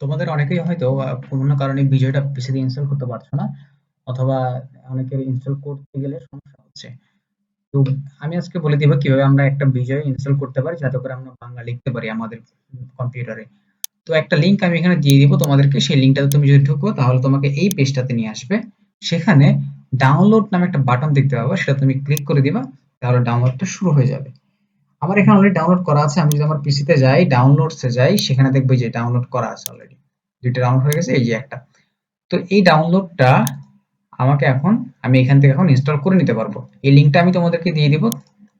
তোমাদের অনেকেই হয়তো কোনো কারণে বিজয়টা পিসিতে ইনস্টল করতে পারছ না, অথবা অনেকের ইনস্টল করতে গেলে সমস্যা হচ্ছে। তো আমি আজকে বলে দিব কীভাবে আমরা একটা বিজয় ইনস্টল করতে পারি, যাতে করে আমরা বাংলা লিখতে পারি আমাদের কম্পিউটারে তো একটা লিংক আমি এখানে দিয়ে দিব তোমাদেরকে, সেই লিংকটাতে তুমি যদি ঢুকো, তাহলে তোমাকে এই পেজটাতে নিয়ে আসবে। সেখানে ডাউনলোড নামে একটা বাটন দেখতে পাবো, সেটা তুমি ক্লিক করে দিবা, তাহলে ডাউনলোডটা শুরু হয়ে যাবে। আমার এখানে অলরেডি ডাউনলোড করা আছে, আমি যদি আমার পিসিতে যাই ডাউনলোডসে যাই, সেখানে দেখব যে ডাউনলোড করা আছে অলরেডি দুইটা ডাউনলোড হয়ে গেছে, এই যে একটা। তো এই ডাউনলোডটা আমাকে এখন, আমি এখান থেকে এখন ইনস্টল করে নিতে পারব। এই লিঙ্কটা আমি তোমাদেরকে দিয়ে দিব।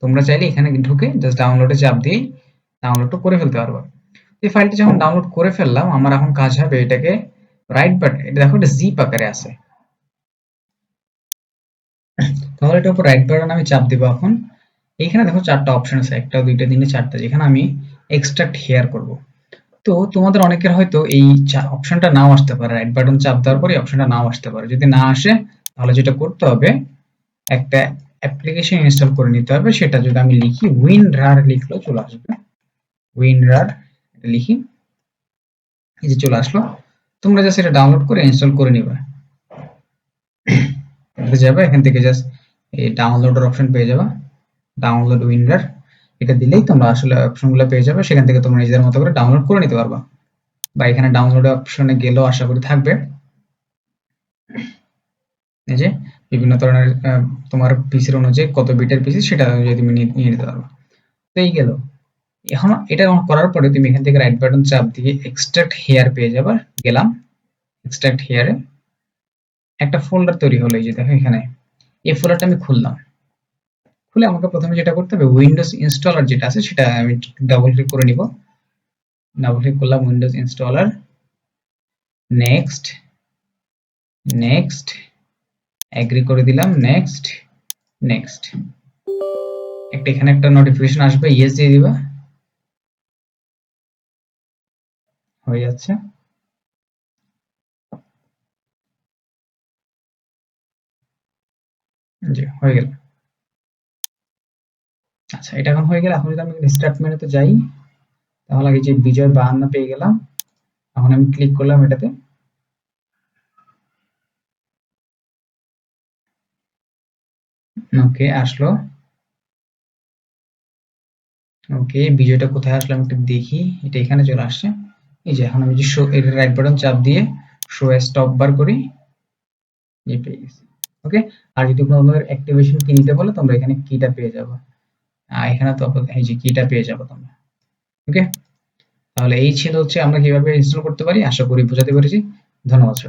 তোমরা চাইলে এখানে ঢুকে জাস্ট ডাউনলোডে চাপ দিয়ে ডাউনলোডটা করে ফেলতে পারব। এই ফাইলটা যখন ডাউনলোড করে ফেললাম, আমার এখন কাজ হবে এটাকে রাইট বাট এটা দেখো এটা জিপ আকারে আছে। তাহলে এটার উপর রাইট বাটন আমি চাপ দিব এখন। এইখানে দেখো চারটা অপশন আছে একটা দুইটা, তিনটে, চারটা, যেখানে আমি এক্সট্রাক্ট হেয়ার করব। তো তোমাদের অনেকের হয়তো এই অপশনটা নাও আসতে পারে রাইট বাটন চাপ দেওয়ার পরে অপশনটা নাও আসতে পারে। যদি না আসে, তাহলে যেটা করতে হবে, একটা অ্যাপ্লিকেশন ইনস্টল করে নিতে হবে, সেটা যদি আমি লিখি উইন রার লিখলো, চলে আসবে। উইন রার লিখি, এই যে চলে আসলো। তোমরা জাস্ট এটা ডাউনলোড করে ইনস্টল করে নিবে। যাবে এখান থেকে জাস্ট এই ডাউনলোডের অপশন পেয়ে যাবে। ডাউনলোড উইন্ডার এটা দিলেই তোমরা আসলে অপশনগুলো পেয়ে যাবে, সেখান থেকে তোমরা নিজেদের মতো করে ডাউনলোড করে নিতে পারবা। বা এখানে ডাউনলোড অপশনে গেলেও আশা করি থাকবে। এই যে, বিভিন্ন ধরনের তোমার পিসির অনুযায়ী কত বিটের পিসি সেটা অনুযায়ী তুমি নিয়ে নিতে পারবা। তো এই গেল। এখন এটা করার পরে তুমি এখান থেকে রাইট বাটন চাপ দিয়ে এক্সট্রাক্ট হেয়ার পেয়ে যাবে, গেলাম। এক্সট্রাক্ট হেয়ারে একটা ফোল্ডার তৈরি হলো এই যে, দেখো এখানে। এই ফোল্ডারটা আমি খুললাম। খুলে আমাকে প্রথমে যেটা করতে হবে উইন্ডোজ ইনস্টলার যেটা আছে, সেটা আমি ডাবল ক্লিক করে নিব। ডাবল ক্লিক করলাম Windows installer next next agree করে দিলাম। নেক্সট নেক্সট একটা এখানে একটা নোটিফিকেশন আসবে ইয়েস দিয়ে দিবা। হয়ে যাচ্ছে। জি, হয়ে গেল। আচ্ছা এটা এখন হয়ে গেল এখন যদি আমি রিস্টার্ট মেনুতে যাই, তাহলে এই যে বিজয় বাহান্ন পেয়ে গেলাম, এখন আমি ক্লিক করলাম এটাতে। ওকে আসলো। ওকে বিজয়টা কোথায় আসলো আমি একটু দেখি, এটা এখানে চলে আসছে। এই যে, এখন আমি যে শো এর রাইট বাটন চাপ দিয়ে শো স্টপ বার করি, এই পেয়ে গেছি। ওকে আর যদি তোমাদের অ্যাক্টিভেশন কি নিতে বলে তোমরা এখানে কিটা পেয়ে যাবে। এখানে তো এই যে কিটা পেয়ে যাব তোমরা। ওকে তাহলে এই ছিল হচ্ছে আমরা কীভাবে ইনস্টল করতে পারি, আশা করি বোঝাতে পেরেছি। ধন্যবাদ